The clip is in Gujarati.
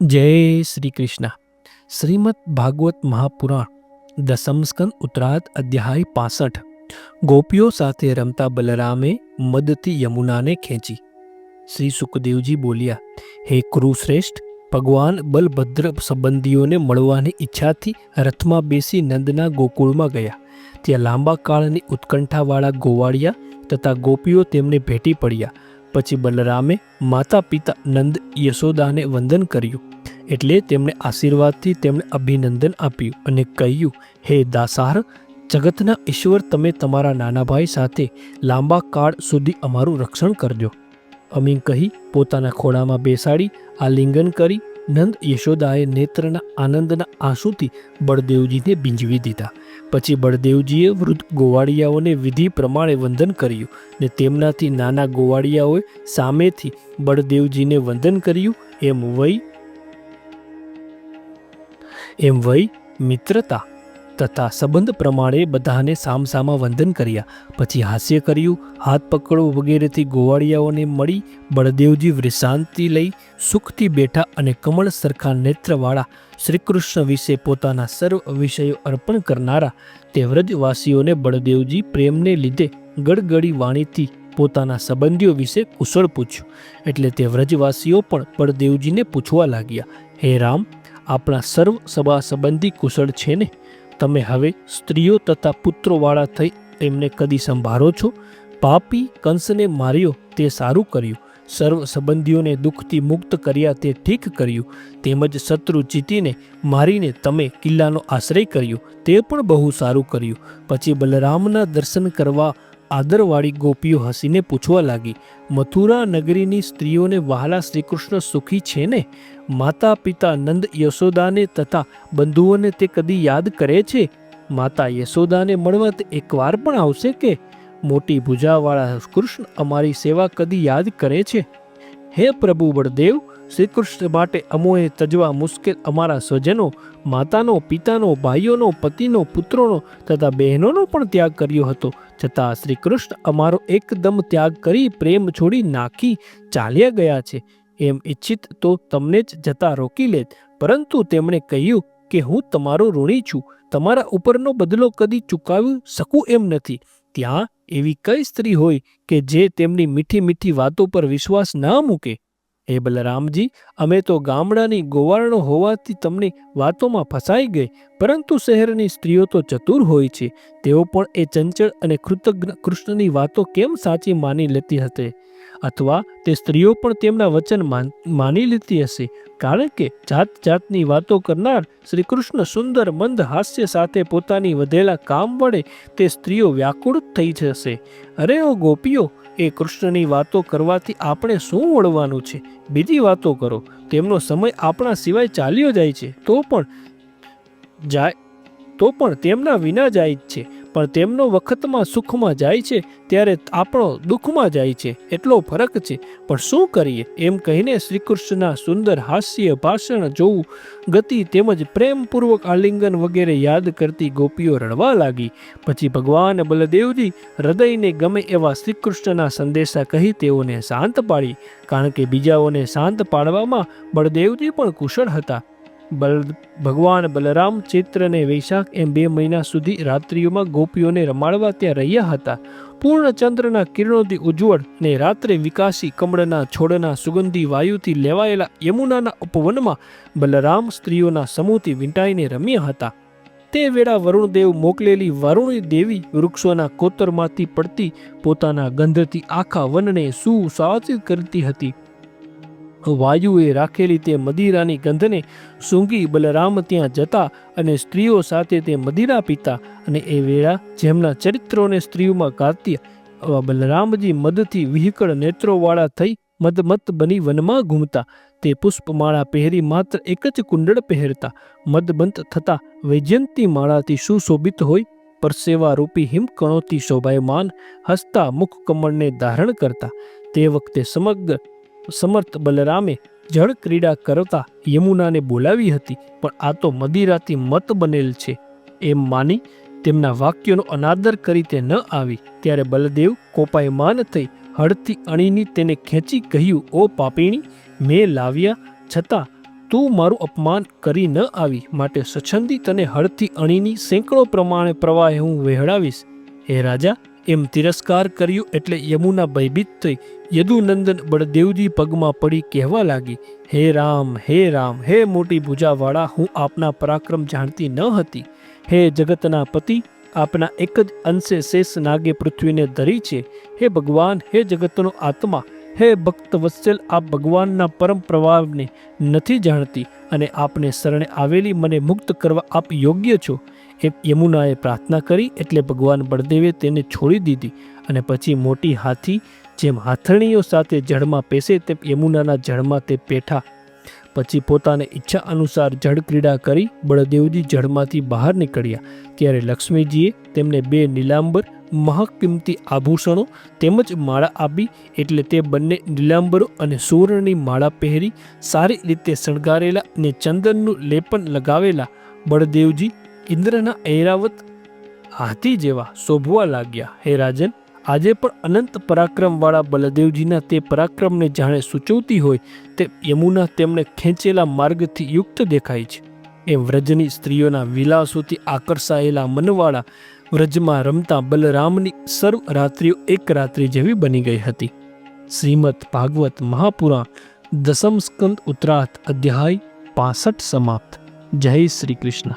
જય શ્રી કૃષ્ણ. શ્રીમદ ભાગવત મહાપુરાણ દસમસ્કંદ ઉત્તરાધ અધ્યાય પાસઠ. ગોપીઓ સાથે રમતા બલરામે મદથી યમુનાને ખેંચી. શ્રી સુખદેવજી બોલ્યા, હે કુરુશ્રેષ્ઠ, ભગવાન બલભદ્ર સંબંધીઓને મળવાની ઈચ્છાથી રથમાં બેસી નંદના ગોકુળમાં ગયા. ત્યાં લાંબા કાળની ઉત્કંઠાવાળા ગોવાળિયા તથા ગોપીઓ તેમને ભેટી પડ્યા. પછી બલરામે માતા પિતા નંદ યશોદાને વંદન કર્યું. એટલે તેમણે આશીર્વાદથી તેમણે અભિનંદન આપ્યું અને કહ્યું, હે દાસાર, જગતના ઈશ્વર, તમે તમારા નાના ભાઈ સાથે લાંબા કાળ સુધી અમારું રક્ષણ કરજો. અમીન કહી પોતાના ખોળામાં બેસાડી, આલિંગન કરી નંદ યશોદાએ નેત્રના આનંદના આંસુથી બળદેવજીને બીંજવી દીધા. પછી બળદેવજીએ વૃદ્ધ ગોવાળિયાઓને વિધિ પ્રમાણે વંદન કર્યું ને તેમનાથી નાના ગોવાળિયાઓએ સામેથી બળદેવજીને વંદન કર્યું. એમ વય એમ વય મિત્રતા. તથા સંબંધ પ્રમાણે બધાને સામસામા વંદન કર્યા. પછી હાસ્ય કર્યું, હાથ પકડો વગેરેથી ગોવાળિયાઓને મળી બળદેવજી વૃષાંતિ લઈ સુખથી બેઠા અને કમળ સરખા નેત્રવાળા શ્રીકૃષ્ણ વિશે પોતાના સર્વ વિષયો અર્પણ કરનારા તે વ્રજવાસીઓને બળદેવજી પ્રેમને લીધે ગડગડી વાણીથી પોતાના સંબંધીઓ વિશે કુશળ પૂછ્યું. એટલે તે વ્રજવાસીઓ પણ બળદેવજીને પૂછવા લાગ્યા, હે રામ, આપણા સર્વ સભા સંબંધી કુશળ છે ને? તમે હવે સ્ત્રીઓ તથા પુત્રોવાળા થઈ તેમને કદી સંભાળો છો? પાપી કંસને માર્યો, તે સારું કર્યું. સર્વ સંબંધીઓને દુઃખથી મુક્ત કર્યા, તે ઠીક કર્યું. તેમજ શત્રુ જીતીને મારીને તમે કિલ્લાનો આશ્રય કર્યો, તે પણ બહુ સારું કર્યું. પછી બલરામના દર્શન કરવા આદરવાળી ગોપીઓ હસીને પૂછવા લાગી, મથુરા નગરીની સ્ત્રીઓને વહાલા શ્રીકૃષ્ણ સુખી છે ને? માતા પિતા નંદ યશોદાને તથા બંધુઓને તે કદી યાદ કરે છે? માતા યશોદાને મળવા તે એકવાર પણ આવશે કે? મોટી ભુજાવાળા કૃષ્ણ અમારી સેવા કદી યાદ કરે છે? હે પ્રભુ બળદેવ શ્રી કૃષ્ણ માટે અમોએ તજવા મુશ્કેલ અમારા સ્વજનો, માતાનો, પિતાનો, ભાઈઓનો, પતિનો, પુત્રોનો તથા બહેનોનો પણ ત્યાગ કર્યો હતો. છતાં શ્રીકૃષ્ણ અમારો એકદમ ત્યાગ કરી પ્રેમ છોડી નાખી ચાલ્યા ગયા છે. એમ ઈચ્છિત તો તમને જ જતા રોકી લેત. પરંતુ તેમણે કહ્યું કે હું તમારો ઋણી છું. તમારા ઉપરનો બદલો કદી ચૂકવી શકું એમ નથી. ત્યાં એવી કઈ સ્ત્રી હોય કે જે તેમની મીઠી મીઠી વાતો પર વિશ્વાસ ના મૂકે? હે બલરામજી અમે તો ગામડાની ગોવાળણો હોવાથી તમને વાતોમાં ફસાઈ ગઈ. પરંતુ શહેરની સ્ત્રીઓ તો ચતુર હોય છે. તેઓ પણ એ ચંચળ અને કૃતજ્ઞ કૃષ્ણની વાતો કેમ સાચી માની લેતી હશે અથવા તે સ્ત્રીઓ પણ તેમના વચન માની લેતી હશે? કારણ કે જાત જાતની વાતો કરનાર શ્રી કૃષ્ણ સુંદર મંદ હાસ્ય સાથે પોતાની વધેલા કામ વડે તે સ્ત્રીઓ વ્યાકુળ થઈ જશે. અરે ઓ ગોપીઓ, એ કૃષ્ણની વાતો કરવાથી આપણે શું વળવાનું છે? બીજી વાતો કરો. તેમનો સમય આપણા સિવાય ચાલ્યો જાય છે. તો પણ જાય, તો પણ તેમના વિના જાય જ છે. પણ તેમનો વખતમાં સુખમાં જાય છે, ત્યારે આપણો દુઃખમાં જાય છે. એટલો ફરક છે. પણ શું કરીએ? એમ કહીને શ્રીકૃષ્ણના સુંદર હાસ્ય ભાષણ જોવું, ગતિ તેમજ પ્રેમપૂર્વક આલિંગન વગેરે યાદ કરતી ગોપીઓ રડવા લાગી. પછી ભગવાન બલદેવજી હૃદયને ગમે એવા શ્રીકૃષ્ણના સંદેશા કહી તેઓને શાંત પાડી. કારણ કે બીજાઓને શાંત પાડવામાં બળદેવજી પણ કુશળ હતા. બલ ભગવાન બલરામ, ચૈત્ર અને વૈશાખ એમ બે મહિના સુધી રાત્રિઓમાં ગોપીઓને રમાડવા ત્યાં રહ્યા હતા. પૂર્ણ ચંદ્રના કિરણોથી ઉજ્જવળ ને રાત્રે વિકાસી કમળના છોડના સુગંધી વાયુથી લેવાયેલા યમુનાના ઉપવનમાં બલરામ સ્ત્રીઓના સમૂહથી વીંટાઈને રમ્યા હતા. તે વેળા વરુણદેવ મોકલેલી વરુણી દેવી વૃક્ષોના કોતરમાંથી પડતી પોતાના ગંધથી આખા વનને સુસાચિત કરતી હતી. વાયુએ રાખેલી તે મદિરાની ગંધને સૂંઘી બલરામ ત્યાં જતા અને સ્ત્રીઓ સાથે તે મદિરા પીતા અને એ વેળા જેમના ચરિત્રોને સ્ત્રીઓમાં ગાતી આવા બલરામજી મદથી વિહકળ નેત્રોવાળા થઈ મદમત બની વનમાં ઘૂમતા. તે પુષ્પમાળા પહેરી માત્ર એક જ કુંડળ પહેરતા. મદબંત થતા વૈજયંતી માળાથી સુશોભિત હોય પરસેવા રૂપી હિમકણોથી શોભાયમાન, હસતા મુખ કમળને ધારણ કરતા. તે વખતે સમગ્ર સમર્થ બલરામે જળ ક્રીડા કરતા યમુનાને બોલાવી હતી, પણ આ તો મદિરાથી મત બનેલ છે. એમ માની તેમના વાક્યોનો અનાદર કરી તે ન આવી, ત્યારે બલદેવ કોપાયમાન થઈ હળથી અણીની તેને ખેંચી કહ્યું, ઓ પાપીણી, મેં લાવ્યા છતાં તું મારું અપમાન કરી ન આવી, માટે સછંદી તને હળથી અણીની સેંકડો પ્રમાણે પ્રવાહે હું વહેડાવીશ હે રાજા એમ તિરસ્કાર કર્યો એટલે યમુના ભયભીત થઈ. યદુનંદન બળદેવજી પગમાં પડી કહેવા લાગી, હે રામ હે રામ, હે મોટી ભૂજાવાળા, હું આપના પરાક્રમ જાણતી ન હતી. હે જગતના પતિ, આપના એક જ અંશે શેષ નાગે પૃથ્વીને ધરી છે. હે ભગવાન, હે જગતનો આત્મા હે ભક્ત વત્સલ, આપ ભગવાનના પરમ પ્રભાવને નથી જાણતી અને આપને શરણે આવેલી મને મુક્ત કરવા આપ યોગ્ય છો. એ યમુનાએ પ્રાર્થના કરી એટલે ભગવાન બળદેવે તેને છોડી દીધી અને પછી મોટી હાથી જેમ હાથણીઓ સાથે જળમાં પેસે તેમ યમુનાના જળમાં તે પેઠા. પછી પોતાને ઈચ્છા અનુસાર જળ ક્રીડા કરી બળદેવજી જળમાંથી બહાર નીકળ્યા. ત્યારે લક્ષ્મીજીએ તેમને બે નીલાંબર મહાકિંમતી આભૂષણો તેમજ માળા આપી એટલે તે બંને નીલાંબરો અને સુવર્ણની માળા પહેરી સારી રીતે શણગારેલા અને ચંદનનું લેપન લગાવેલા બળદેવજી ઇન્દ્રના ઐરાવત હાથી જેવા શોભવા લાગ્યા. હે રાજન, આજે પણ અનંત પરાક્રમવાળા બલદેવજીના તે પરાક્રમને જાણે સૂચવતી હોય તે યમુના તેમણે ખેંચેલા માર્ગથી યુક્ત દેખાય છે. એમ વ્રજની સ્ત્રીઓના વિલાસોથી આકર્ષાયેલા મનવાળા વ્રજમાં રમતા બલરામની સર્વ રાત્રિઓ એક રાત્રિ જેવી બની ગઈ હતી. શ્રીમદ ભાગવત મહાપુરાણ દસમ સ્કંદ ઉત્તરાર્થ અધ્યાય પાસઠ સમાપ્ત. જય શ્રી કૃષ્ણ.